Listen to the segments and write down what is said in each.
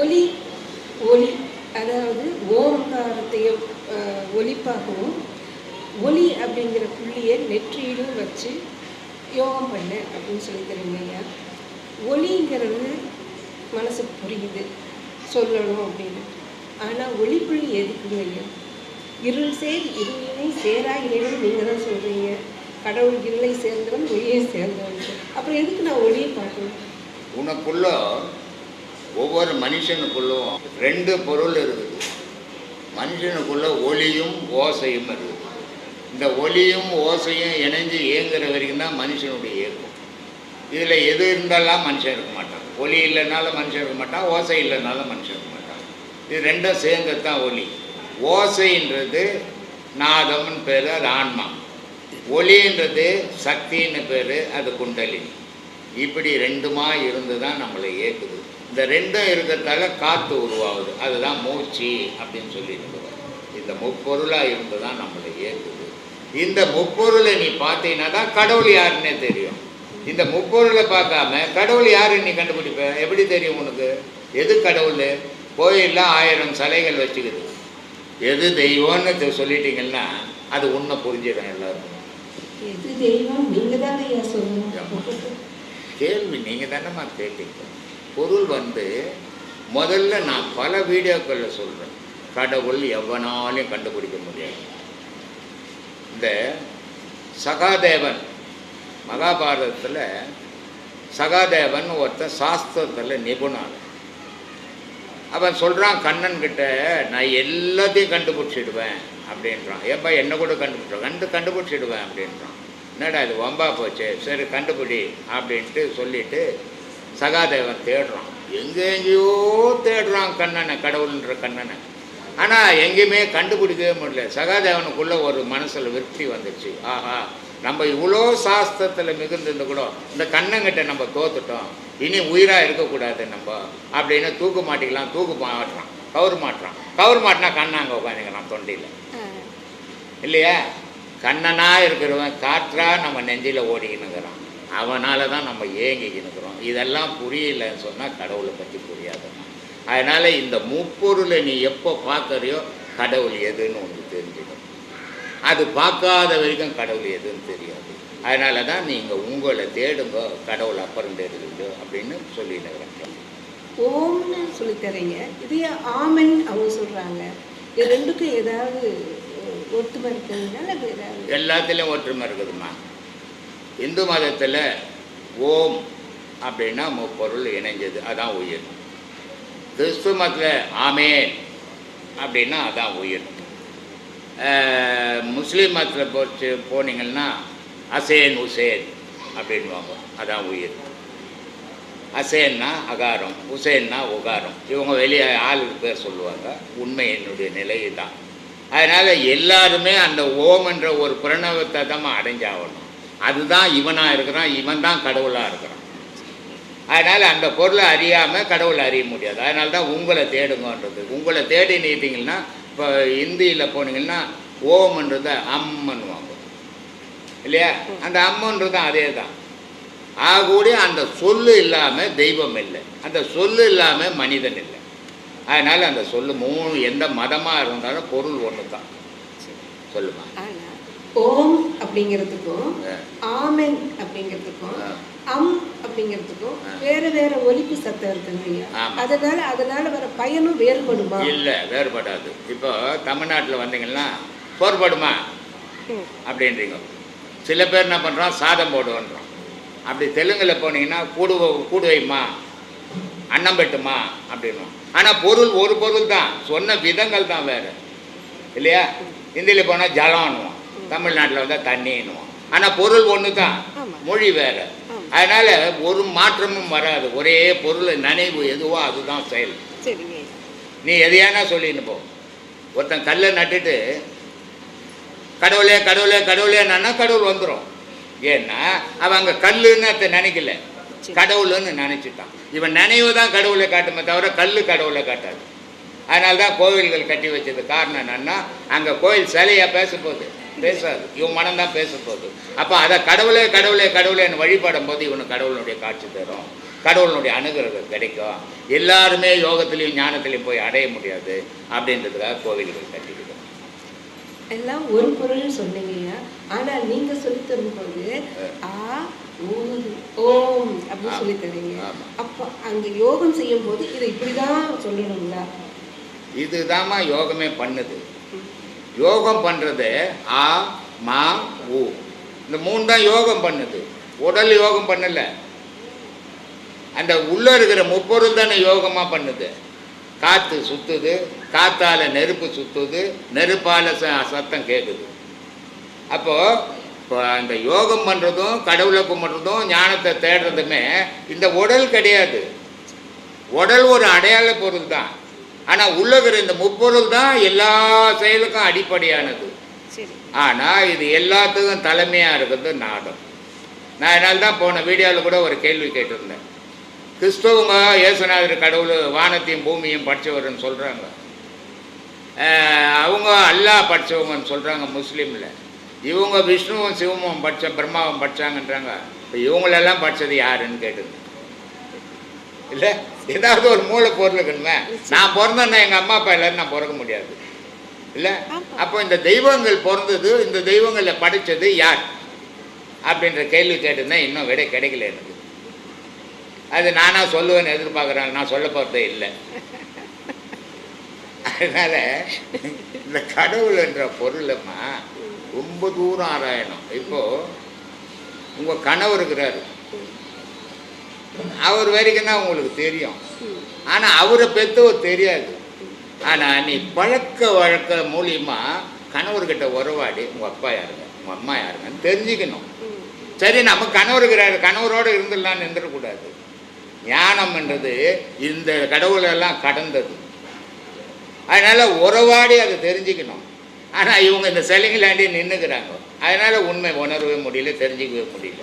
ஒலி ஒலி அதாவது ஓம்காரத்தையும் ஒலிப்பாகவும் ஒலி அப்படிங்கிற புள்ளியை நெற்றியிலும் வச்சு யோகம் பண்ண அப்படின்னு சொல்லி தருங்க ஐயா ஒலிங்கிறது மனசுக்கு புரியுது சொல்லணும் அப்படின்னு. ஆனால் ஒளிப்புள்ளி எதுக்குங்க ஐயா? இருள் சேர் இருளினை சேரா இறைவன் நீங்கள் தான் சொல்கிறீங்க கடவுள் இருளை சேர்ந்தவன் ஒளியை சேர்ந்தவன். அப்புறம் எதுக்கு நான் ஒளியை பார்க்கணும்? உனக்குள்ள ஒவ்வொரு மனுஷனுக்குள்ளும் ரெண்டு பொருள் இருக்குது. மனுஷனுக்குள்ள ஒளியும் ஓசையும் இருக்குது. இந்த ஒளியும் ஓசையும் இணைஞ்சு இயங்குற வரைக்கும் தான் மனுஷனுடைய இயக்கம். இதில் எது இருந்தாலும் மனுஷன் இருக்க மாட்டான். ஒளி இல்லைனாலும் மனுஷன் இருக்க மாட்டான். ஓசை இல்லைனாலும் மனுஷன் இருக்க மாட்டான். இது ரெண்டும் சேர்ந்தது தான் ஒளி. ஓசைன்றது நாதம்னு பேர் அது ஆன்மா. ஒளின்றது சக்தின்னு பேர் அது குண்டலி இப்படி ரெண்டுமா இருந்து தான் நம்மளை இயக்குது. இந்த ரெண்டும் இருக்கிறதால காற்று உருவாகுது. அதுதான் மூச்சு அப்படின்னு சொல்லியிருக்கிறோம் இந்த முப்பொருளாக இருந்து தான் நம்மளை இயக்குது. இந்த முப்பொருளை நீ பார்த்தீங்கன்னா தான் கடவுள் யாருன்னே தெரியும். இந்த முப்பொருளை பார்க்காம கடவுள் யாருன்னு நீ கண்டுபிடிப்ப? எப்படி தெரியும் உனக்கு? எது கடவுள்? கோயிலில் ஆயிரம் சிலைகள் வச்சுக்குது எது தெய்வம்னு சொல்லிட்டீங்கன்னா அது உண்மை புரிஞ்சிடும் எல்லாருக்கும். கேள்வி நீங்கள் தானேம்மா கேட்டீங்க. பொருள் வந்து முதல்ல நான் பல வீடியோக்களில் சொல்கிறேன் கடவுள் எவனாலையும் கண்டுபிடிக்க முடியாது. இந்த சகாதேவன் மகாபாரதத்தில் சகாதேவன் ஒருத்தன் சாஸ்திரத்தில் நிபுணர். அவன் சொல்கிறான் கண்ணன் கிட்ட நான் எல்லாத்தையும் கண்டுபிடிச்சிடுவேன் அப்படின்றான். ஏப்பா என்ன கூட கண்டுபிடிச்சோம் கண்டு கண்டுபிடிச்சிடுவேன் அப்படின்றான். என்னடா இது வம்பா போச்சு? சரி கண்டுபிடி அப்படின்ட்டு சொல்லிட்டு சகாதேவன் தேடுறான். எங்கே எங்கேயோ தேடுறான் கண்ணனை கடவுள்ன்ற கண்ணனை. ஆனால் எங்கேயுமே கண்டுபிடிக்கவே முடியல. சகாதேவனுக்குள்ள ஒரு மனசில் விருத்தி வந்துச்சு ஆஹா நம்ம இவ்வளோ சாஸ்திரத்தில் மிகுந்திருந்த கூட இந்த கண்ணங்கிட்ட நம்ம தோத்துட்டோம். இனி உயிராக இருக்கக்கூடாது நம்ம அப்படின்னு தூக்கு மாட்டிக்கலாம் தூக்கு மாட்டுறான் கவுர் மாட்டுறான். கவுர் மாட்டினா கண்ணாங்க உட்காந்துக்கிறான் தொண்டியில். இல்லையா? கண்ணனா இருக்கிறவன் காற்றா நம்ம நெஞ்சில் ஓடிக்கினுங்கிறான் அவனால தான் நம்ம ஏங்கிக்கினுக்கிறோம் இதெல்லாம் புரியலன்னு சொன்னால் கடவுளை பற்றி புரியாதுமா அதனால் இந்த முப்பொருளை நீ எப்போ பார்க்கறியோ கடவுள் எதுன்னு உனக்கு தெரிஞ்சிடும். அது பார்க்காத வரைக்கும் கடவுள் எதுன்னு தெரியாது. அதனால தான் நீங்கள் உங்களை தேடுங்க கடவுள் அப்புறம் தேடுங்க அப்படின்னு சொல்லினுக்கிறேன் ஓம்னு சொல்லி தரீங்க இதே ஆமென் அவங்க சொல்றாங்க. இது ரெண்டுக்கும் ஏதாவது இல்லை ஏதாவது? எல்லாத்துலேயும் ஒற்றுமை இருக்குதுமா இந்து மதத்தில் ஓம் அப்படின்னா முப்பொருள் இணைஞ்சது அதான் உயிர். கிறிஸ்துவ மதத்தில் ஆமேன் அப்படின்னா அதான் உயிர். முஸ்லீம் மதத்தில் போச்சு போனீங்கன்னா அசேன் உசேன் அப்படின்வாங்க அதான் உயிர். அசேன்னா அகாரம் உசேன்னா உகாரம். இவங்க வெளியே ஆளுக்கு பேர் சொல்லுவாங்க உண்மை என்னுடைய நிலை தான் அதனால் எல்லாருமே அந்த ஓம் என்ற ஒரு பிரணவத்தை தான் அடைஞ்சாகணும். அதுதான் இவனாக இருக்கிறான் இவன் தான் கடவுளாக இருக்கிறான். அதனால் அந்த பொருளை அறியாமல் கடவுளை அறிய முடியாது. அதனால தான் உங்களை தேடுங்கன்றது. உங்களை தேடி நீட்டிங்கன்னா இப்போ இந்தியில் போனீங்கன்னா ஓம்ன்றத அம்மன்வாங்க இல்லையா? அந்த அம்மன்றதும் அதே தான் ஆகக்கூடிய அந்த சொல்லு இல்லாமல் தெய்வம் இல்லை. அந்த சொல்லு இல்லாமல் மனிதன் இல்லை. அதனால் அந்த சொல்லு மூணு எந்த மதமாக இருந்தாலும் பொருள் ஒன்று தான் சொல்லுமா ஓம் அப்படிங்கிறதுக்கும். ஆமென் அப்படிங்கிறதுக்கும். அம் அப்படிங்கிறதுக்கும். வேற வேற ஒலிப்பு சத்தம் இருக்குங்க ஐயா. அதனால அதனால வர பயனும் வேறுபடுமா? இல்லை வேறுபடாது. இப்போ தமிழ்நாட்டில் வந்தீங்கன்னா போர்படுமா. அப்படின்றீங்க. சில பேர் என்ன பண்ணுறான் சாதம் போடுவோன்றோம். அப்படி தெலுங்கில் போனீங்கன்னா கூடு கூடு வைமா அன்னம் பெட்டுமா அப்படின்னும் ஆனால் பொருள் ஒரு பொருள் தான். சொன்ன விதங்கள் தான் வேறு. இல்லையா? ஹிந்தியில் போனால் ஜலம்னுவோம் தமிழ்நாட்டில் வந்தால் தண்ணின்னுவோம் ஆனால் பொருள் ஒன்று தான். மொழி வேறு. அதனால ஒரு மாற்றமும் வராது. ஒரே பொருள் நினைவு எதுவோ அதுதான் செயல். நீ எதையானா சொல்லின்னு போ. ஒருத்தன் கல்லை நட்டுட்டு கடவுளே கடவுளே கடவுளேன்னா கடவுள் வந்துடும் ஏன்னா அவன் அங்கே கல்லுன்னு நினைக்கல. கடவுள்னு நினைச்சிட்டான். இவன் நினைவு தான் கடவுளை காட்டுமே தவிர கல் கடவுளை காட்டாது. அதனால தான் கோவில்கள் கட்டி வச்சது காரணம் என்னன்னா அங்கே கோயில் சிலையா பேச போகுது பேசாது. இவன் மனம் தான் பேச போகுது அப்போ அதை கடவுளே கடவுளே கடவுளேன்னு வழிபடும் போது இவனுக்கு கடவுளுடைய காட்சி தரும். கடவுளுடைய அனுகிரகம் கிடைக்கும். எல்லாருமே யோகத்திலையும் ஞானத்திலையும் போய் அடைய முடியாது அப்படின்றதுக்காக கோவில்கள் கட்டிக்கிட்டோம் எல்லாம் ஒரு பொருள் சொன்னீங்கய்யா ஆனால் நீங்க சொல்லி தரும்போது ஆ. ஓம் அப்படின்னு. சொல்லி தரீங்க. ஆமா. அப்போ அங்க யோகம் செய்யும் போது இதை இப்படிதான் சொல்லணுங்களா இதுதாம்மா யோகமே பண்ணுது. யோகம் பண்ணுறது ஆ மா ஊ இந்த மூணு தான் யோகம் பண்ணுது. உடல் யோகம் பண்ணலை. அந்த உள்ளே இருக்கிற முப்பொருள் தானே யோகமாக பண்ணுது. காற்று சுற்றுது காற்றால் நெருப்பு சுற்றுது நெருப்பால் ச- சத்தம் கேட்குது அப்போது இப்போ அந்த யோகம் பண்ணுறதும் கடவுளை கும்பிட்றதும் ஞானத்தை தேடுறதுமே இந்த உடல் கிடையாது. உடல் ஒரு அடையாள பொருள் தான். ஆனால் உள்ளகிற இந்த முப்பொருள் தான் எல்லா செயலுக்கும் அடிப்படையானது. ஆனால் இது எல்லாத்துக்கும் தலைமையாக இருக்கிறது நாடம் நான் அதனால தான் போன வீடியோவில் கூட ஒரு கேள்வி கேட்டிருந்தேன். கிறிஸ்தவங்க இயேசுநாதர் கடவுள் வானத்தையும் பூமியும் படித்தவர்னு சொல்கிறாங்க அவங்க அல்லாஹ் படித்தவங்கன்னு சொல்கிறாங்க முஸ்லீமில். இவங்க விஷ்ணுவும் சிவமும் படித்த பிரம்மாவும் படித்தாங்கன்றாங்க இப்போ இவங்களெல்லாம் படித்தது யாருன்னு கேட்டுருந்தேன் இல்லை ஏதாவது ஒரு மூல பொருள் இருக்கணுமே நான் பிறந்தேன்னா எங்கள் அம்மா அப்பா எல்லாரும் நான் பிறக்க முடியாது. இல்லை. அப்போ இந்த தெய்வங்கள் பிறந்தது இந்த தெய்வங்களை படைச்சது யார்? அப்படின்ற கேள்வி கேட்டிருந்தேன் இன்னும் விடை கிடைக்கல எனக்கு. அது நானாக சொல்லுவேன்னு எதிர்பார்க்குறேன் நான் சொல்ல போகிறதே இல்லை. அதனால் இந்த கடவுள் என்ற பொருளம்மா ரொம்ப தூரம் ஆராயணும். இப்போது உங்கள் கனவு இருக்கிறாரு. அவர் வரைக்கும் தான் உங்களுக்கு தெரியும். ஆனால் அவரை பெற்றவர் தெரியாது. ஆனால் நீ பழக்க வழக்க மூலியமா கணவர்கிட்ட உறவாடி உங்கள் அப்பா யாருங்க உங்கள் அம்மா யாருங்கன்னு தெரிஞ்சுக்கணும். சரி நம்ம கணவர் கணவரோடு இருந்துடலான்னு இருந்துடக்கூடாது. ஞானம்ன்றது இந்த கடவுளெல்லாம் கடந்தது. அதனால் உறவாடி அதை தெரிஞ்சுக்கணும். ஆனால் இவங்க இந்த சிலைங்களாண்டி நின்றுக்கிறாங்க அதனால் உண்மை உணரவே முடியல தெரிஞ்சிக்கவே முடியல.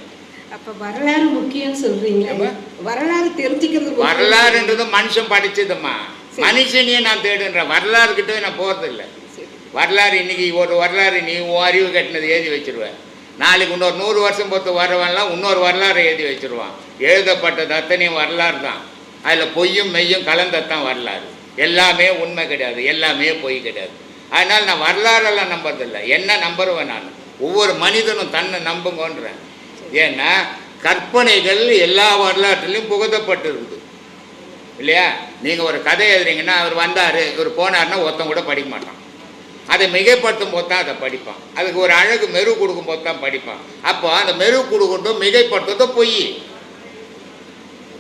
அப்ப வரலாறு முக்கியம் சொல்றீங்க? வரலாறு தெரிஞ்சுக்கிறது. வரலாறுன்றது மனுஷன் படிச்சதும்மா. சரி. மனுஷனையே நான் தேடுன்றேன் வரலாறு கிட்ட நான் போகிறதில்ல. வரலாறு இன்னைக்கு ஒரு வரலாறு நீ அறிவு கட்டினது எழுதி வச்சிருவேன். நாளைக்கு இன்னொரு நூறு வருஷம் பொறுத்து வரவன்லாம் இன்னொரு வரலாறு எழுதி வச்சிருவான். எழுதப்பட்டது அத்தனையும் வரலாறு தான். அதில் பொய்யும் மெய்யும் கலந்ததான் வரலாறு. எல்லாமே உண்மை கிடையாது. எல்லாமே பொய் கிடையாது. அதனால் நான் வரலாறெல்லாம் நம்புறதில்ல. என்ன நம்புறவன் நான்? ஒவ்வொரு மனிதனும் தன்னை நம்புங்கன்றேன். ஏன்னா கற்பனைகள் எல்லா வரலாற்றிலும் புகுத்தப்பட்டிருக்குது இல்லையா? நீங்கள் ஒரு கதை எழுதுறீங்கன்னா அவர் வந்தார் இவர் போனார்னா ஒருத்தன் கூட படிக்க மாட்டான். அதை மிகைப்படுத்தும் போது தான் அதை படிப்பான். அதுக்கு ஒரு அழகு மெரு கொடுக்கும் போது தான் படிப்பான். அப்போ அந்த மெரு கொடுக்கட்டும் மிகைப்படுத்துறதும் பொய்.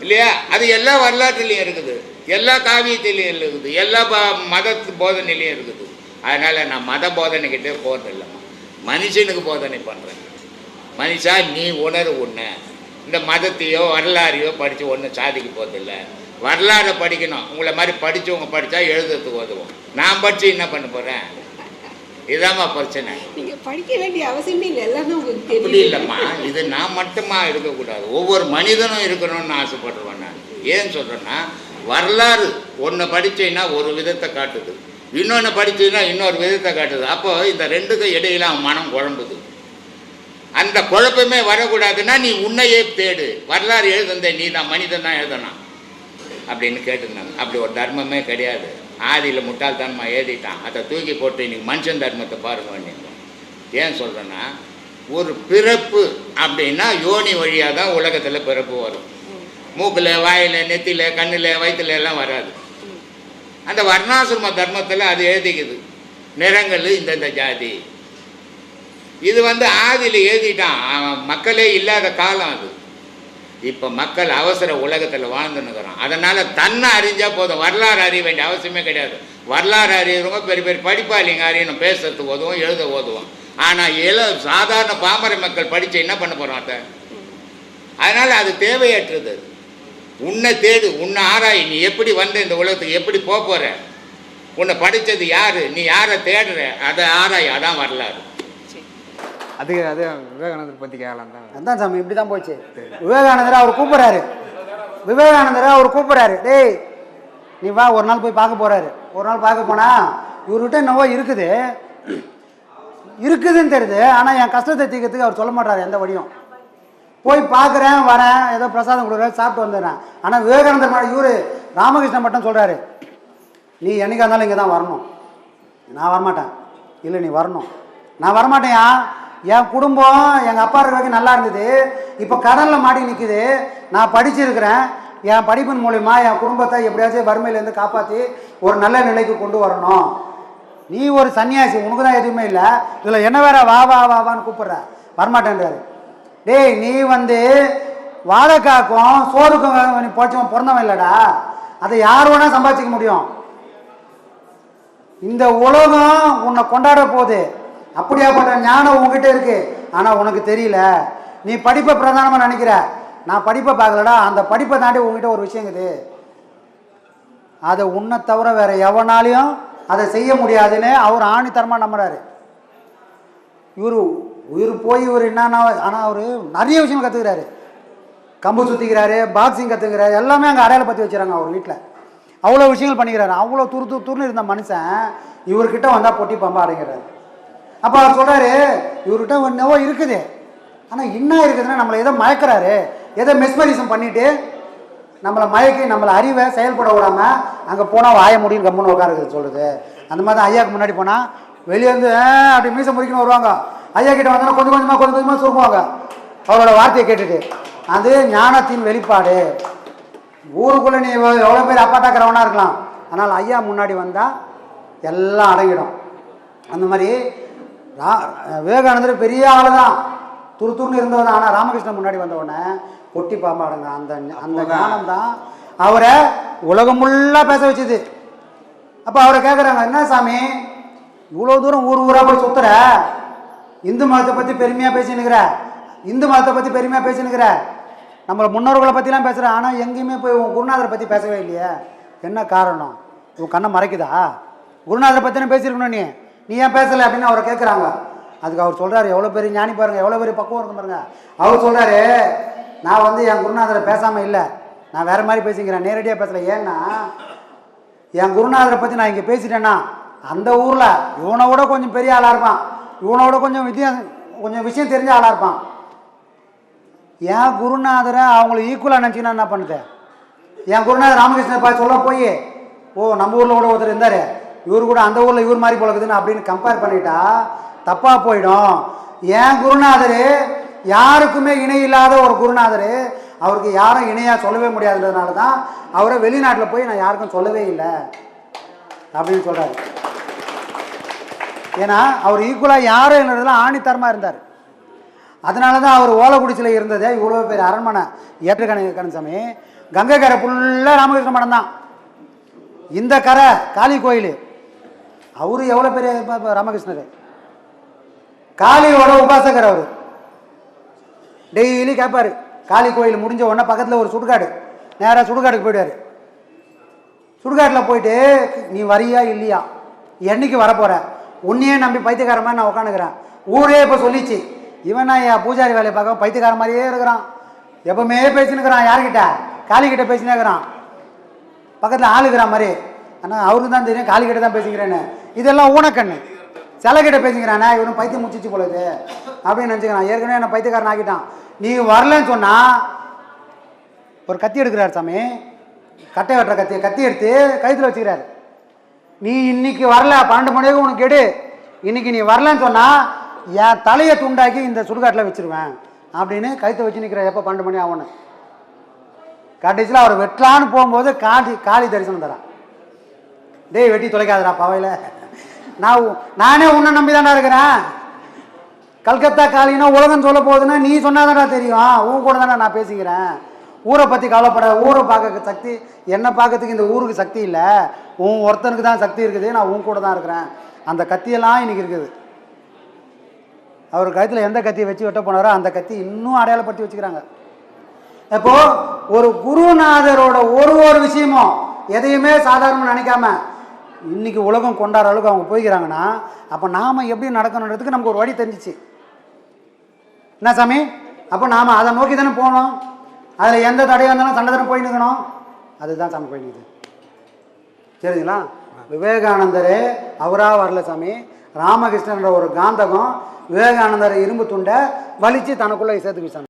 இல்லையா? அது எல்லா வரலாற்றுலையும் இருக்குது. எல்லா காவியத்திலையும் இருக்குது. எல்லா மத போதனையிலையும் இருக்குது. அதனால் நான் மத போதனைக்கிட்டே போகிறதில்லம்மா மனுஷனுக்கு போதனை பண்ணுறேன் மனுஷா நீ உணரு உன்னை. இந்த மதத்தையோ வரலாறையோ படித்து ஒன்றும் சாதிக்க போகிறதில்ல வரலாறை படிக்கணும். உங்களை மாதிரி படித்தவங்க படித்தா எழுதுறதுக்கு உதவும். நான் படித்து என்ன பண்ண போகிறேன் இதாம்மா பிரச்சனை. நீங்க படிக்க வேண்டிய அவசியமே இல்லை. எல்லாமே உங்களுக்கு தெரியும். இல்லைம்மா. இது நான் மட்டுமா இருக்கக்கூடாது. ஒவ்வொரு மனிதனும் இருக்கணும்னு ஆசைப்படுறேன் நான். ஏன் சொல்கிறேன்னா வரலாறு ஒன்று படிச்சீன்னா ஒரு விதத்தை காட்டுது. இன்னொன்று படிச்சீன்னா இன்னொரு விதத்தை காட்டுது. அப்போ இந்த ரெண்டுக்கும் இடையில அவன் மனம் குழம்புது. அந்த குழப்பமே வரக்கூடாதுன்னா நீ உன்னையே தேடு. வரலாறு எழுதுந்தே நீ தான் மனிதன் தான் எழுதணும். அப்படின்னு கேட்டிருந்தாங்க. அப்படி ஒரு தர்மமே கிடையாது. ஆதியில் முட்டாள்தனமாக எழுதிட்டான். அதை தூக்கி போட்டு இன்னைக்கு மனுஷன் தர்மத்தை பாருங்க வேண்டியது ஏன் சொல்கிறேன்னா ஒரு பிறப்பு அப்படின்னா யோனி வழியாக தான் உலகத்தில் பிறப்பு வரும். மூக்கில் வாயில் நெத்தியில் கண்ணில் வயிற்றுல எல்லாம் வராது. அந்த வர்ணாசிரம தர்மத்தில் அது எழுதிக்குது. நிறங்கள் இந்தந்த ஜாதி. இது வந்து ஆதியில் எழுதிட்டான். அவன் மக்களே இல்லாத காலம் அது. இப்போ மக்கள் அவசர உலகத்தில் வாழ்ந்துன்னுக்குறான். அதனால் தன்னை அறிஞ்சால் போதும். வரலாறு அறிய வேண்டிய அவசியமே கிடையாது. வரலாறு அறியறவங்க பெரிய பெரிய படிப்பாளிங்க அறியணும். பேசுறது உதவும் எழுத உதவும் ஆனால் இள சாதாரண பாமர மக்கள் படித்து என்ன பண்ண போகிறோம் அதை அதனால் அது தேவையற்றது. அது. உன்னை தேடு உன்னை ஆராய். நீ எப்படி வந்த இந்த உலகத்துக்கு எப்படி போக போகிற உன்னை படித்தது யார்? நீ யாரை தேடுற? அதை ஆராய். அதான் வரலாறு. அது அது விவேகானந்தர் பற்றி கேட்கலாம் தான். அதான் சாமி இப்படி தான் போச்சு விவேகானந்தர் அவர் கூப்பிட்றாரு. விவேகானந்தர் அவர் கூப்பிட்றாரு. டேய் நீ வா ஒரு நாள் போய் பார்க்க போறாரு. ஒரு நாள் பார்க்க போனா இவர்கிட்ட என்னவோ இருக்குது. இருக்குதுன்னு தெரியுது. ஆனால் என் கஷ்டத்தை தீர்க்கறதுக்கு அவர் சொல்ல மாட்டார் எந்த வழியும். போய் பார்க்குறேன் வரேன் ஏதோ பிரசாதம் கொடுக்குறேன் சாப்பிட்டு வந்துடுறேன். ஆனால் விவேகானந்தர் மாதிரி இவரு ராமகிருஷ்ணன் மட்டும் சொல்கிறாரு நீ என்னைக்கா இருந்தாலும் இங்கே தான் வரணும். நான் வரமாட்டேன். இல்லை நீ வரணும். நான் வரமாட்டேன்யா? என் குடும்பம் எங்கள் அப்பா இருக்க வரைக்கும் நல்லா இருந்தது. இப்போ கடலில் மாடி நிற்குது நான் படிச்சிருக்கிறேன். என் படிப்பின் மூலிமா என் குடும்பத்தை எப்படியாச்சும் வறுமையிலேருந்து காப்பாற்றி ஒரு நல்ல நிலைக்கு கொண்டு வரணும். நீ ஒரு சன்னியாசி உனக்கு தான் எதுவுமே இல்லை. இதில் என்ன வேற வா வா வா வான்னு கூப்பிட்ற? வரமாட்டேன்றாரு. டேய் நீ வந்து வாழைக்காக்கும் சோறுக்கும் நீ போச்சவன் பிறந்தவன் இல்லைடா. அதை யார் வேணால் சம்பாதிச்சிக்க முடியும். இந்த உலகம் உன்னை கொண்டாட போகுது. அப்படியாப்பட்ட ஞானம் உங்ககிட்ட இருக்கு. ஆனா உனக்கு தெரியல. நீ படிப்பை பிரதானமா நினைக்கிற. நான் படிப்பை பார்க்கலடா. அந்த படிப்பை தாண்டி உங்ககிட்ட ஒரு விஷயம் அதை உன்னை தவிர வேற எவனாலையும் அதை செய்ய முடியாதுன்னு அவர் ஆணித்தரமாக நம்புறாரு. இவர் உயிர் போய் இவர் என்னன்னா ஆனால் அவர் நிறைய விஷயம் கற்றுக்கிறாரு கம்பு சுற்றிக்கிறாரு பாக்ஸிங் கற்றுக்கிறாரு எல்லாமே அங்கே அடையாள பற்றி வச்சுறாங்க அவர் வீட்டில் அவ்வளோ விஷயங்கள் பண்ணிக்கிறாரு. அவ்வளோ துரு துரு துருன்னு இருந்த மனுஷன் இவர்கிட்ட வந்தால் பொட்டி பம்பா அடைங்கிறாரு அப்போ அவர் சொல்கிறாரு இவர்கிட்ட ஒன்றவோ இருக்குது. ஆனால் என்ன இருக்குதுன்னா நம்மளை எதோ மயக்கிறாரு. எதை மெஸ்மரிசம் பண்ணிட்டு நம்மளை மயக்கி நம்மளை அறிவை செயல்பட விடாமல் அங்கே போனால் வாய முடியும் கம்முன்னு உட்காருக்குது சொல்லுது. அந்த மாதிரி தான் ஐயாவுக்கு முன்னாடி போனால் வெளியே வந்து அப்படி மீசம் முடிக்கணும் வருவாங்க. ஐயா கிட்ட வந்தாலும் கொஞ்சம் கொஞ்சமாக கொஞ்சம் கொஞ்சமாக சுருக்குவாங்க அவரோட வார்த்தையை கேட்டுட்டு அது ஞானத்தின் வெளிப்பாடு. ஊருக்குள்ளே நீ எவ்வளோ பேர் அப்பாட்டாக்கிறவனா இருக்கலாம். ஆனால் ஐயா முன்னாடி வந்தால் எல்லாம் அடங்கிடும். அந்த மாதிரி ரா விவேகானந்தர் பெரிய ஆளு தான் துரு துருன்னு இருந்தவன் ஆனால் ராமகிருஷ்ணன் முன்னாடி வந்த உடனே பொட்டி பாம்பு அடங்க அந்த அந்த ஞானம் தான் அவரை உலகம் ஃபுல்லாக பேச வச்சுது. அப்போ அவரை கேட்குறாங்க என்ன சாமி இவ்வளோ தூரம் ஊர் ஊராக போய் சுத்துற? இந்து மதத்தை பற்றி பெருமையாக பேசினுக்கிற? இந்து மதத்தை பற்றி பெருமையாக பேசினுக்கிற? நம்மளை முன்னோர்களை பற்றிலாம் பேசுகிற ஆனால் எங்கேயுமே போய் உன் குருநாதரை பற்றி பேசவே இல்லையே. என்ன காரணம்? உன் கண்ணை மறைக்குதா? குருநாதரை பற்றின பேசியிருக்கணும் நீ. நீ ஏன் பேசலை அப்படின்னு அவரை கேட்குறாங்க அதுக்கு அவர் சொல்கிறாரு எவ்வளோ பெரிய ஞானி பாருங்கள் எவ்வளோ பெரிய பக்குவம் இருக்கு பாருங்க. அவர் சொல்கிறாரு நான் வந்து என் குருநாதரை பேசாமல் இல்லை. நான் வேறு மாதிரி பேசிக்கிறேன் நேரடியாக பேசலை. ஏன்னா என் குருநாதரை பற்றி நான் இங்கே பேசிட்டேன்னா அந்த ஊரில் இவனை விட கொஞ்சம் பெரிய ஆளாக இருப்பான். இவனை விட கொஞ்சம் வித்தியாசம் கொஞ்சம் விஷயம் தெரிஞ்ச ஆளாக இருப்பான். என் குருநாதரை அவங்கள ஈக்குவலாக நினச்சிங்கன்னா என்ன பண்ணுது? என் குருநாதர் ராமகிருஷ்ணன் பா சொல்ல போய் ஓ நம்ம ஊரில் கூட ஒருத்தர் இருந்தார். இவர் கூட அந்த ஊரில் இவர் மாதிரி போலக்குதுன்னு அப்படின்னு கம்பேர் பண்ணிட்டா தப்பாக போயிடும். என் குருநாதர்? யாருக்குமே இணை இல்லாத ஒரு குருநாதர் அவருக்கு யாரும் இணையாக சொல்லவே முடியாதுன்றதுனால தான் அவரை வெளிநாட்டில் போய் நான் யாருக்கும் சொல்லவே இல்லை அப்படின்னு சொல்கிறாரு ஏன்னா அவர் ஈக்குவலாக யாரும் இல்லைன்றதுலாம் ஆணித்தரமாக இருந்தார். அதனால தான் அவர் ஓலக்குடிச்சியில் இருந்ததே இவ்வளோ பேர் அரண்மனை ஏற்றுக்கண கணசாமி கங்கை கரை ஃபுல்லாக ராமகிருஷ்ண மடம் தான். இந்த கரை காளி கோயில். அவரு எவ்வளோ பெரிய ப- ராமகிருஷ்ணர்? காளியோட உபாசகர் அவர். டெய்லி கேட்பார் காளி கோயில் முடிஞ்ச உடனே பக்கத்தில் ஒரு சுடுகாடு நேராக சுடுகாடுக்கு போயிடுவார். சுடுகாட்டில் போயிட்டு நீ வரியா இல்லையா? என்னைக்கு வரப்போற? உன்னையே நம்பி பைத்தியக்கார மாதிரி நான் உட்காந்துக்கிறேன் ஊரே இப்போ சொல்லிச்சு. இவன் நான் என் பூஜாரி வேலையை பார்க்க பைத்தியக்கார மாதிரியே இருக்கிறான். எப்பவுமே பேசினுக்கிறான் யார்கிட்ட? காளிக்கிட்ட பேசினேக்கிறான் பக்கத்தில் ஆளுக்கிற மாதிரி. ஆனால் அவருக்கு தான் தெரியும் காளிக்கிட்ட தான் பேசிக்கிறேன்னு. இதெல்லாம் ஊனக்கண்ணு. செலகிட்ட பேசிக்கிறானே இவனும் பைத்தியம் முடிச்சிச்சு போலது அப்படின்னு நினச்சிக்கிறான். ஏற்கனவே என்ன பைத்தியக்காரன் ஆக்கிட்டான். நீ வரலன்னு சொன்னால் ஒரு கத்தி எடுக்கிறார் சாமி. கட்டை வெட்டுற கத்தி கத்தி எடுத்து கைத்தில் வச்சுக்கிறாரு. நீ இன்னைக்கு வரல பன்னெண்டு மணி வரைக்கும் உனக்கு எடு. இன்னைக்கு நீ வரலன்னு சொன்னால் என் தலையை துண்டாக்கி இந்த சுடுகாட்டில் வச்சுருவேன். அப்படின்னு கைத்தை வச்சு நிற்கிற எப்போ பன்னெண்டு மணி ஆகணும் கடைசியில் அவர் வெட்டலான்னு போகும்போது காளி காளி தரிசனம் தரான். டேய் வெட்டி தொலைக்காதடா பவையில். நான் நானே உன்னை நம்பி தான்டா இருக்கிறேன். கல்கத்தா காலினா உலகம் சொல்ல போகுதுன்னா நீ சொன்னாதான்டா தெரியும். உன் கூட தானே நான் பேசிக்கிறேன். ஊரை பற்றி கவலைப்பட ஊரை பார்க்க சக்தி என்னை பார்க்கறதுக்கு இந்த ஊருக்கு சக்தி இல்லை. உன் ஒருத்தனுக்கு தான் சக்தி இருக்குது. நான் உன் கூட தான் இருக்கிறேன். அந்த கத்தியெல்லாம் இன்னைக்கு இருக்குது. அவர் கழுத்தில் எந்த கத்தியை வச்சு வெட்ட போனாரோ அந்த கத்தி இன்னும் அடையாளப்படுத்தி வச்சுக்கிறாங்க. இப்போது ஒரு குருநாதரோட ஒரு ஒரு விஷயமும் எதையுமே சாதாரணமாக நினைக்காம இன்னைக்கு உலகம் கொண்டாடுற அளவுக்கு அவங்க போய்க்கிறாங்கன்னா அப்போ நாம எப்படி நடக்கணுன்றதுக்கு நமக்கு ஒரு வழி தெரிஞ்சிச்சு. என்ன சாமி? அப்போ நாம் அதை நோக்கி தானே போகணும் அதில் எந்த தடையாக இருந்தாலும் சண்டை தானே போய் நிற்கணும் அதுதான் சாமி போய் நிற்குது சரிங்களா விவேகானந்தர் அவராக வரல சாமி. ராமகிருஷ்ணன்ற ஒரு காந்தகம் விவேகானந்தர் இரும்பு துண்டை வலித்து தனக்குள்ளே சேர்த்துக்கு சாமி